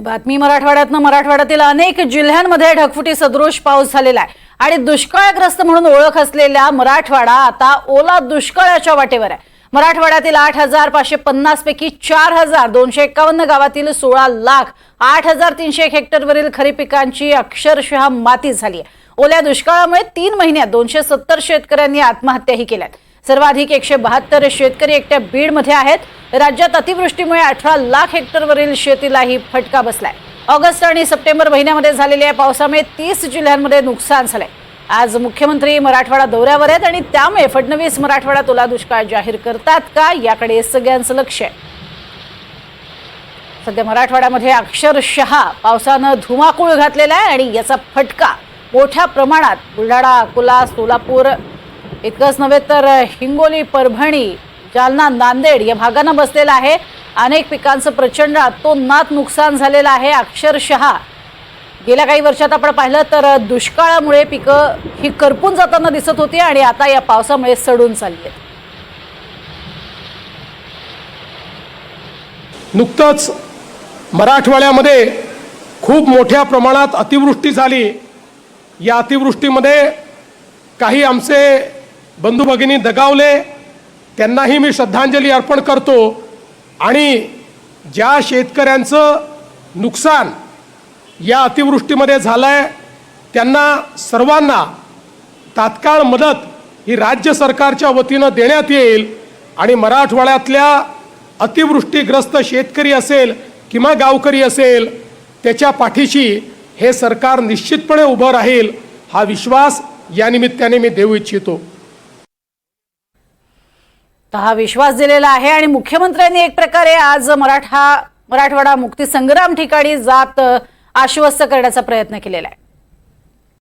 बातमी मराठवाड्यातनं मराठवाड्यातील अनेक जिल्ह्यांमध्ये ढगफुटी सदृश पाऊस झालेला आहे आणि दुष्काळग्रस्त म्हणून ओळख असलेला मराठवाडा आता ओला दुष्काळाच्या वाटेवर आहे. मराठवाड्यातील आठ हजार पाचशे पन्नास पैकी चार हजार दोनशे एकावन्न गावातील सोळा लाख आठ हजार तीनशे एक हेक्टरवरील खरीप पिकांची अक्षरशः माती झाली आहे. ओल्या दुष्काळामुळे तीन महिन्यात दोनशे सत्तर शेतकऱ्यांनी आत्महत्याही केल्यात. सर्वाधिक एकशे बहात्तर शेतकरी एकट्या बीडमध्ये आहेत. राज्यात अतिवृष्टीमुळे अठरा लाख हेक्टरवरील शेतीलाही फटका बसलाय. ऑगस्ट आणि सप्टेंबर महिन्यामध्ये झालेल्या या पावसामुळे तीस जिल्ह्यांमध्ये नुकसान झालंय. आज मुख्यमंत्री मराठवाडा दौऱ्यावर आहेत आणि त्यामुळे फडणवीस मराठवाड्यात ओला दुष्काळ जाहीर करतात का? याकडे सगळ्यांचं लक्ष आहे. सध्या मराठवाड्यामध्ये अक्षरशः पावसानं धुमाकूळ घातलेला आहे आणि याचा फटका मोठ्या प्रमाणात बुलढाणा अकोला सोलापूर इतकंच नव्हे तर हिंगोली परभणी जालना नांदेड या भागांना बसलेला आहे. अनेक पिकांचं प्रचंड अतोनात नुकसान झालेलं आहे अक्षरशः. गेल्या काही वर्षात आपण पाहिलं तर दुष्काळामुळे पिकं ही करपून जाताना दिसत होती आणि आता या पावसामुळे सडून चालली आहेत. नुकतंच मराठवाड्यामध्ये खूप मोठ्या प्रमाणात अतिवृष्टी झाली. या अतिवृष्टीमध्ये काही आमचे बंधू भगिनी दगावले. त्यांनाही मी श्रद्धांजली अर्पण करतो. आणि ज्या शेतकऱ्यांचं नुकसान या अतिवृष्टीमध्ये झालं आहे त्यांना सर्वांना तात्काळ मदत ही राज्य सरकारच्या वतीनं देण्यात येईल. आणि मराठवाड्यातल्या अतिवृष्टीग्रस्त शेतकरी असेल किंवा गावकरी असेल त्याच्या पाठीशी हे सरकार निश्चितपणे उभं राहील हा विश्वास या निमित्ताने मी देऊ इच्छितो. तर हा विश्वास दिलेला आहे आणि मुख्यमंत्र्यांनी एक प्रकारे आज मराठा मराठवाडा मुक्ती संग्राम ठिकाणी जात आश्वस्त करण्याचा प्रयत्न केलेला आहे.